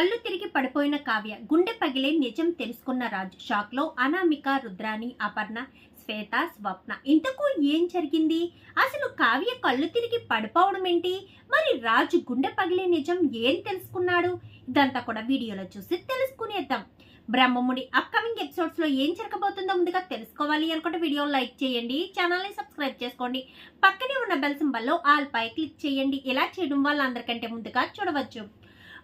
కళ్ళు తిరిగి పడిపోయిన కావ్య గుండె పగిలే నిజం తెలుసుకున్న రాజు. షాక్లో అనామిక రుద్రాని అపర్ణ శ్వేత స్వప్న. ఇంతకు ఏం జరిగింది? అసలు కావ్య కళ్ళు తిరిగి పడిపోవడం ఏంటి? మరి రాజు గుండె పగిలే నిజం ఏం తెలుసుకున్నాడు? ఇదంతా కూడా వీడియోలో చూసి తెలుసుకునేద్దాం. బ్రహ్మముడి అప్కమింగ్ ఎపిసోడ్స్లో ఏం జరగబోతుందో ముందుగా తెలుసుకోవాలి అనుకుంటే వీడియో లైక్ చేయండి ఛానల్ని సబ్స్క్రైబ్ చేసుకోండి. పక్కనే ఉన్న బెల్ సింబల్లో ఆల్ పై క్లిక్ చేయండి. ఇలా చేయడం వల్ల అందరికంటే ముందుగా చూడవచ్చు.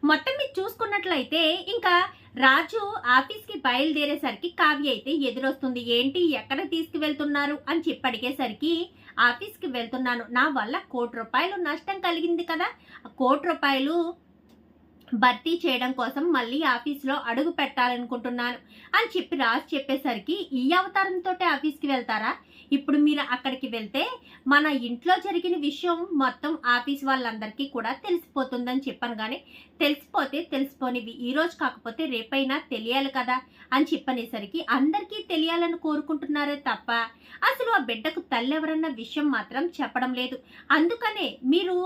మొత్తం మీరు చూసుకున్నట్లయితే ఇంకా రాజు ఆఫీస్కి బయలుదేరేసరికి కావ్య అయితే ఎదురొస్తుంది. ఏంటి? ఎక్కడ తీసుకువెళ్తున్నారు? అని చెప్పి అడిగేసరికి ఆఫీస్కి వెళ్తున్నాను. నా వల్ల కోటి రూపాయలు నష్టం కలిగింది కదా. కోటి రూపాయలు భర్తీ చేయడం కోసం మళ్ళీ ఆఫీస్లో అడుగు పెట్టాలనుకుంటున్నాను అని చెప్పి రాజు చెప్పేసరికి ఈ అవతారంతో ఆఫీస్కి వెళ్తారా? ఇప్పుడు మీరు అక్కడికి వెళ్తే మన ఇంట్లో జరిగిన విషయం మొత్తం ఆఫీస్ వాళ్ళందరికీ కూడా తెలిసిపోతుందని చెప్పాను కానీ తెలిసిపోతే తెలిసిపోనివి. ఈ రోజు కాకపోతే రేపైనా తెలియాలి కదా అని చెప్పనేసరికి అందరికీ తెలియాలని కోరుకుంటున్నారే తప్ప అసలు ఆ బిడ్డకు తల్లి ఎవరన్న విషయం మాత్రం చెప్పడం లేదు. అందుకనే మీరు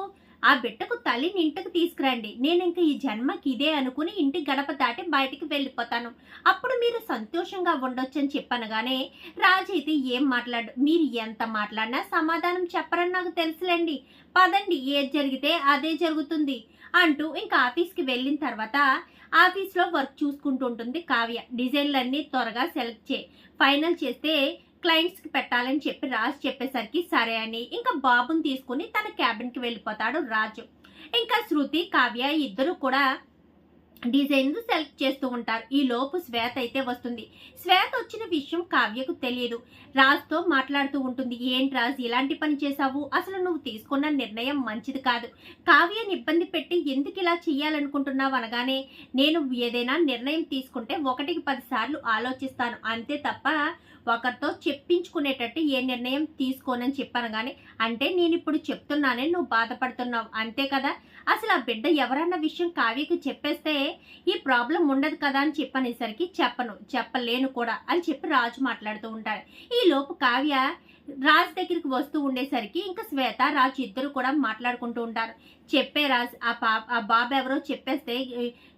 ఆ బిడ్డకు తల్లిని ఇంటికి తీసుకురండి. నేను ఇంకా ఈ జన్మకి ఇదే అనుకుని ఇంటి గడప దాటి బయటికి వెళ్ళిపోతాను. అప్పుడు మీరు సంతోషంగా ఉండొచ్చని చెప్పనగానే రాజు అయితే ఏం మాట్లాడు మీరు ఎంత మాట్లాడినా సమాధానం చెప్పరని నాకు తెలుసులేండి. పదండి ఏది జరిగితే అదే జరుగుతుంది అంటూ ఇంకా ఆఫీస్కి వెళ్ళిన తర్వాత ఆఫీస్లో వర్క్ చూసుకుంటూ ఉంటుంది కావ్య. డిజైన్లన్నీ త్వరగా సెలెక్ట్ చే ఫైనల్ చేస్తే క్లయింట్స్కి పెట్టాలని చెప్పి రాజు చెప్పేసరికి సరే అని ఇంకా బాబుని తీసుకుని తన క్యాబిన్కి వెళ్ళిపోతాడు రాజు. ఇంకా శృతి కావ్య ఇద్దరు కూడా డిజైన్ సెలెక్ట్ చేస్తూ ఉంటారు. ఈ లోపు శ్వేత అయితే వస్తుంది. శ్వేత వచ్చిన విషయం కావ్యకు తెలియదు. రాజ్తో మాట్లాడుతూ ఉంటుంది. ఏంటి రాజ్ ఇలాంటి పని చేశావు? అసలు నువ్వు తీసుకున్న నిర్ణయం మంచిది కాదు. కావ్యని ఇబ్బంది పెట్టి ఎందుకు ఇలా చేయాలనుకుంటున్నావు అనగానే నేను ఏదైనా నిర్ణయం తీసుకుంటే ఒకటికి పదిసార్లు ఆలోచిస్తాను. అంతే తప్ప ఒకరితో చెప్పించుకునేటట్టు ఏ నిర్ణయం తీసుకోనని చెప్పాను కానీ అంటే నేను ఇప్పుడు చెప్తున్నానే నువ్వు బాధపడుతున్నావు. అంతే కదా? అసలు ఆ బిడ్డ ఎవరన్న విషయం కావ్యకు చెప్పేస్తే ఈ ప్రాబ్లం ఉండదు కదా అని చెప్పనేసరికి చెప్పను చెప్పలేను కూడా అని చెప్పి రాజు మాట్లాడుతూ ఉంటాడు. ఈ లోపు కావ్య రాజ్ దగ్గరికి వస్తూ ఉండేసరికి ఇంకా శ్వేత రాజు ఇద్దరు కూడా మాట్లాడుకుంటూ ఉంటారు. చెప్పే రాజ్ ఆ పా ఆ బాబు ఎవరో చెప్పేస్తే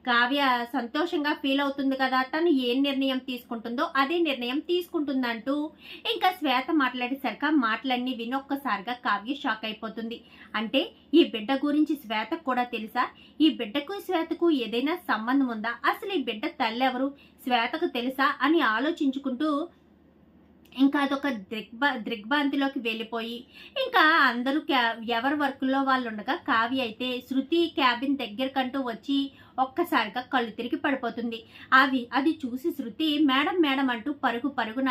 కావ్య సంతోషంగా ఫీల్ అవుతుంది కదా తను ఏ నిర్ణయం తీసుకుంటుందో అదే నిర్ణయం తీసుకుంటుందంటూ ఇంకా శ్వేత మాట్లాడేసరికి ఆ మాటలన్నీ వినొక్కసారిగా కావ్య షాక్ అయిపోతుంది. అంటే ఈ బిడ్డ గురించి శ్వేతకు కూడా తెలుసా? ఈ బిడ్డకు శ్వేతకు ఏదైనా సంబంధం ఉందా? అసలు ఈ బిడ్డ తల్లెవరు? శ్వేతకు తెలుసా? అని ఆలోచించుకుంటూ ఇంకా అదొక దిగ్బ దృగ్భాంతిలోకి వెళ్ళిపోయి ఇంకా అందరూ క్యా ఎవరి వర్క్లో వాళ్ళు ఉండగా కావ్య అయితే శృతి క్యాబిన్ దగ్గరకంటూ వచ్చి ఒక్కసారిగా కళ్ళు తిరిగి పడిపోతుంది. అవి అది చూసి శృతి మేడం మేడం అంటూ పరుగు పరుగున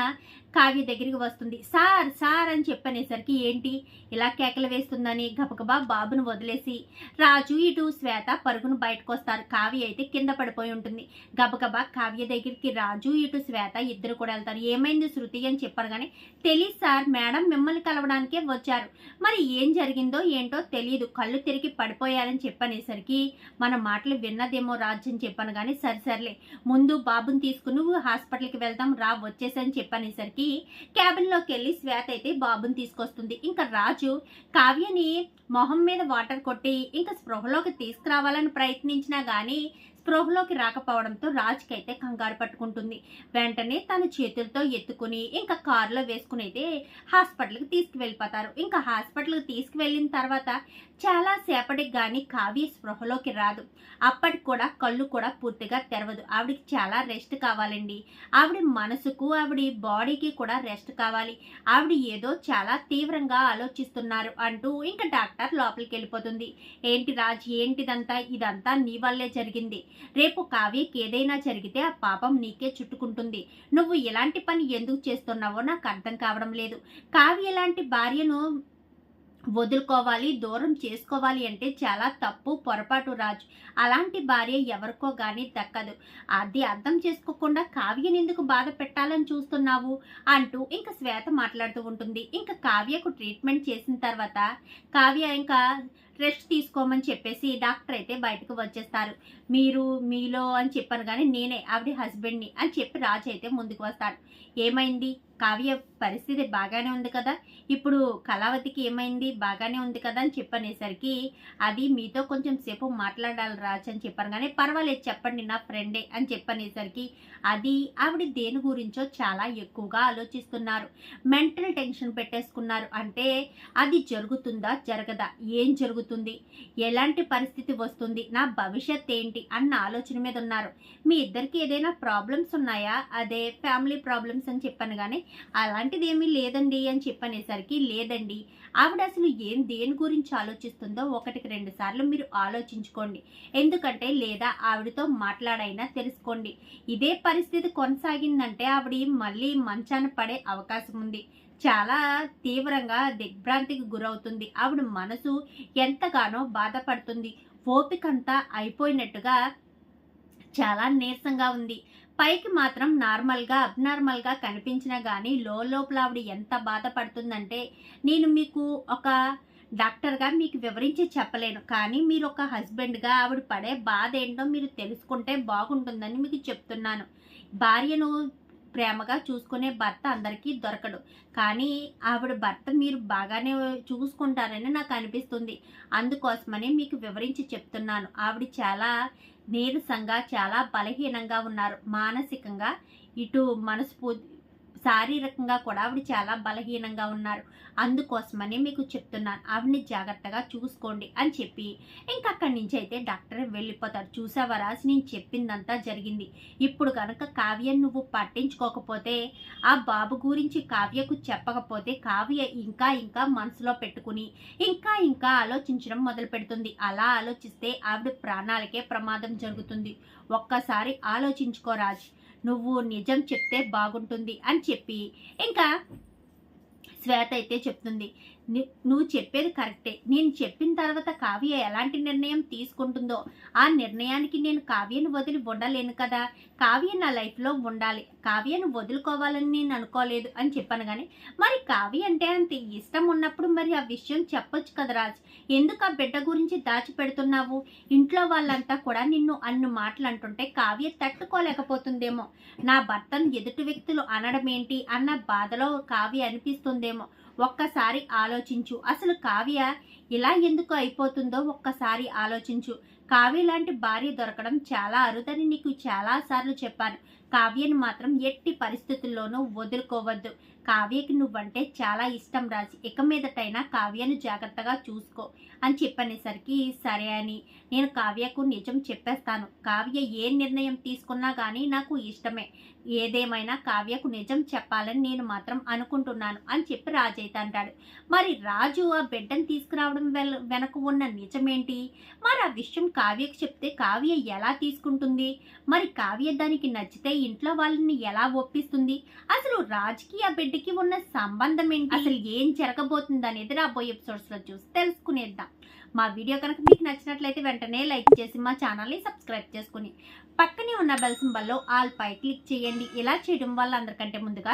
కావ్య దగ్గరికి వస్తుంది. సార్ సార్ అని చెప్పనేసరికి ఏంటి? ఇలా కేకలు వేస్తుందని గబగబా బాబును వదిలేసి రాజు ఇటు శ్వేత పరుగును బయటకు వస్తారు కావ్య అయితే కింద పడిపోయి ఉంటుంది. గబగబా కావ్య దగ్గరికి రాజు ఇటు శ్వేత ఇద్దరు కూడా వెళ్తారు. ఏమైంది శృతి అని చెప్పారు కానీ తెలియదు సార్ మేడం మిమ్మల్ని కలవడానికే వచ్చారు. మరి ఏం జరిగిందో ఏంటో తెలియదు కళ్ళు తిరిగి పడిపోయారని చెప్పనేసరికి మన మాటలు విన్న రాజు అని చెప్పాను కానీ సరే సర్లే. ముందు బాబుని తీసుకుని నువ్వు హాస్పిటల్కి వెళ్దాం రా వచ్చేసని చెప్పనేసరికి క్యాబిన్లోకి వెళ్ళి శ్వేత అయితే బాబుని తీసుకొస్తుంది. ఇంకా రాజు కావ్యని మొహం మీద వాటర్ కొట్టి ఇంకా స్పృహలోకి తీసుకురావాలని ప్రయత్నించినా కానీ స్పృహలోకి రాకపోవడంతో రాజుకి అయితే కంగారు పట్టుకుంటుంది. వెంటనే తన చేతులతో ఎత్తుకుని ఇంకా కారులో వేసుకుని అయితే హాస్పిటల్కి తీసుకువెళ్ళిపోతారు. ఇంకా హాస్పిటల్కి తీసుకువెళ్ళిన తర్వాత చాలా సేపటికి కానీ కావ్య స్పృహలోకి రాదు. అప్పటికి కూడా కళ్ళు కూడా పూర్తిగా తెరవదు. ఆవిడకి చాలా రెస్ట్ కావాలండి. ఆవిడ మనసుకు ఆవిడ బాడీకి కూడా రెస్ట్ కావాలి. ఆవిడ ఏదో చాలా తీవ్రంగా ఆలోచిస్తున్నారు అంటూ ఇంకా డాక్టర్ లోపలికి వెళ్ళిపోతుంది. ఏంటి రాజ్? ఏంటిదంతా? ఇదంతా నీ వల్లే జరిగింది. రేపు కావ్యకి ఏదైనా జరిగితే ఆ పాపం నీకే చుట్టుకుంటుంది. నువ్వు ఇలాంటి పని ఎందుకు చేస్తున్నావో నాకు అర్థం కావడం లేదు. కావ్య లాంటి భార్యను వదులుకోవాలి దూరం చేసుకోవాలి అంటే చాలా తప్పు పొరపాటు రాజు. అలాంటి భార్య ఎవరికో కానీ దక్కదు. అది అర్థం చేసుకోకుండా కావ్యని ఎందుకు బాధ పెట్టాలని చూస్తున్నావు? అంటూ ఇంకా శ్వేత మాట్లాడుతూ ఉంటుంది. ఇంకా కావ్యకు ట్రీట్మెంట్ చేసిన తర్వాత కావ్య ఇంకా రెస్ట్ తీసుకోమని చెప్పేసి డాక్టర్ అయితే బయటకు వచ్చేస్తారు. మీరు మీలో అని చెప్పాను కానీ నేనే ఆవిడ హస్బెండ్ని అని చెప్పి రాజు అయితే ముందుకు వస్తాడు. ఏమైంది? కావ్య పరిస్థితి బాగానే ఉంది కదా? ఇప్పుడు కళావతికి ఏమైంది? బాగానే ఉంది కదా అని చెప్పనేసరికి అది మీతో కొంచెం సేపు మాట్లాడాలి రాజు అని చెప్పాను కానీ పర్వాలేదు చెప్పండి నా ఫ్రెండే అని చెప్పనేసరికి అది ఆవిడ దేని గురించో చాలా ఎక్కువగా ఆలోచిస్తున్నారు. మెంటల్ టెన్షన్ పెట్టేసుకున్నారు. అంటే అది జరుగుతుందా? జరగదా? ఏం జరుగుతుంది? ఎలాంటి పరిస్థితి వస్తుంది? నా భవిష్యత్ ఏంటి? అన్న ఆలోచన మీద ఉన్నారు. మీ ఇద్దరికి ఏదైనా ప్రాబ్లమ్స్ ఉన్నాయా? అదే ఫ్యామిలీ ప్రాబ్లమ్స్ అని చెప్పాను కానీ అలాంటిది ఏమీ లేదండి అని చెప్పనేసరికి లేదండి. ఆవిడ అసలు ఏం దేని గురించి ఆలోచిస్తుందో ఒకటికి రెండు సార్లు మీరు ఆలోచించుకోండి. ఎందుకంటే లేదా ఆవిడతో మాట్లాడైనా తెలుసుకోండి. ఇదే పరిస్థితి కొనసాగిందంటే ఆవిడ మళ్ళీ మంచాన పడే అవకాశం ఉంది. చాలా తీవ్రంగా దిగ్భ్రాంతికి గురవుతుంది. ఆవిడ మనసు ఎంతగానో బాధపడుతుంది. ఓపికంతా అయిపోయినట్టుగా చాలా నీరసంగా ఉంది. పైకి మాత్రం నార్మల్గా అబ్నార్మల్గా కనిపించినా కానీ లోపల ఆవిడ ఎంత బాధపడుతుందంటే నేను మీకు ఒక డాక్టర్గా మీకు వివరించి చెప్పలేను. కానీ మీరు ఒక హస్బెండ్గా ఆవిడ పడే బాధ ఏంటో మీరు తెలుసుకుంటే బాగుంటుందని మీకు చెప్తున్నాను. భార్యను ప్రేమగా చూసుకునే భర్త అందరికీ దొరకడు. కానీ ఆవిడ భర్త మీరు బాగానే చూసుకుంటారని నాకు అనిపిస్తుంది. అందుకోసమని మీకు వివరించి చెప్తున్నాను. ఆవిడ చాలా నీరసంగా చాలా బలహీనంగా ఉన్నారు. మానసికంగా ఇటు మనస్ఫూర్తి శారీరకంగా కూడా ఆవిడ చాలా బలహీనంగా ఉన్నారు. అందుకోసమని మీకు చెప్తున్నాను. ఆవిడని జాగ్రత్తగా చూసుకోండి అని చెప్పి ఇంకా అక్కడి నుంచి అయితే డాక్టర్ వెళ్ళిపోతారు. చూసావా నేను చెప్పిందంతా జరిగింది. ఇప్పుడు కనుక కావ్య నువ్వు పట్టించుకోకపోతే ఆ బాబు గురించి కావ్యకు చెప్పకపోతే కావ్య ఇంకా ఇంకా మనసులో పెట్టుకుని ఇంకా ఇంకా ఆలోచించడం మొదలు పెడుతుంది. అలా ఆలోచిస్తే ఆవిడ ప్రాణాలకే ప్రమాదం జరుగుతుంది. ఒక్కసారి ఆలోచించుకో రాజు. నువ్వు నిజం చెప్తే బాగుంటుంది అని చెప్పి. ఇంకా శ్వేత అయితే చెప్తుంది నువ్వు చెప్పేది కరెక్టే. నేను చెప్పిన తర్వాత కావ్య ఎలాంటి నిర్ణయం తీసుకుంటుందో ఆ నిర్ణయానికి నేను కావ్యను వదిలి ఉండలేను కదా. కావ్య నా లైఫ్లో ఉండాలి. కావ్యను వదులుకోవాలని నేను అనుకోలేదు అని చెప్పాను కానీ మరి కావ్య అంటే అంత ఇష్టం ఉన్నప్పుడు మరి ఆ విషయం చెప్పొచ్చు కదా రాజ్. ఎందుకు ఆ బిడ్డ గురించి దాచిపెడుతున్నావు? ఇంట్లో వాళ్ళంతా కూడా నిన్ను అన్ని మాటలు అంటుంటే కావ్య తట్టుకోలేకపోతుందేమో. నా భర్తను ఎదుటి వ్యక్తులు అనడం ఏంటి అన్న బాధలో కావ్య అనిపిస్తుందేమో. ఒక్కసారి ఆలోచించు. అసలు కావ్య ఇలా ఎందుకు అయిపోతుందో ఒక్కసారి ఆలోచించు. కావ్య లాంటి భార్య దొరకడం చాలా అరుదని నీకు చాలా సార్లు చెప్పాను. కావ్యను మాత్రం ఎట్టి పరిస్థితుల్లోనూ వదులుకోవద్దు. కావ్యకి నువ్వంటే చాలా ఇష్టం రాజు. ఇక మీదటైనా కావ్యను జాగ్రత్తగా చూసుకో అని చెప్పనేసరికి సరే అని. నేను కావ్యకు నిజం చెప్పేస్తాను. కావ్య ఏ నిర్ణయం తీసుకున్నా కానీ నాకు ఇష్టమే. ఏదేమైనా కావ్యకు నిజం చెప్పాలని నేను మాత్రం అనుకుంటున్నాను అని చెప్పి రాజు అయితే అంటాడు. మరి రాజు ఆ బిడ్డను తీసుకురావడం వెనక ఉన్న నిజమేంటి? మరి ఆ విషయం కావ్యకు చెప్తే కావ్య ఎలా తీసుకుంటుంది? మరి కావ్య దానికి నచ్చితే ఇంట్లో వాళ్ళని ఎలా ఒప్పిస్తుంది? అసలు రాజకీయ ఆ బిడ్డకి ఉన్న సంబంధం ఏంటి? అసలు ఏం జరగబోతుంది అనేది రాబోయే ఎపిసోడ్స్లో చూసి తెలుసుకునేద్దాం. మా వీడియో కనుక మీకు నచ్చినట్లయితే వెంటనే లైక్ చేసి మా ఛానల్ని సబ్స్క్రైబ్ చేసుకుని పక్కనే ఉన్న బెల్ సింబల్లో ఆల్ పై క్లిక్ చేయండి. ఇలా చేయడం వల్ల అందరికంటే ముందుగా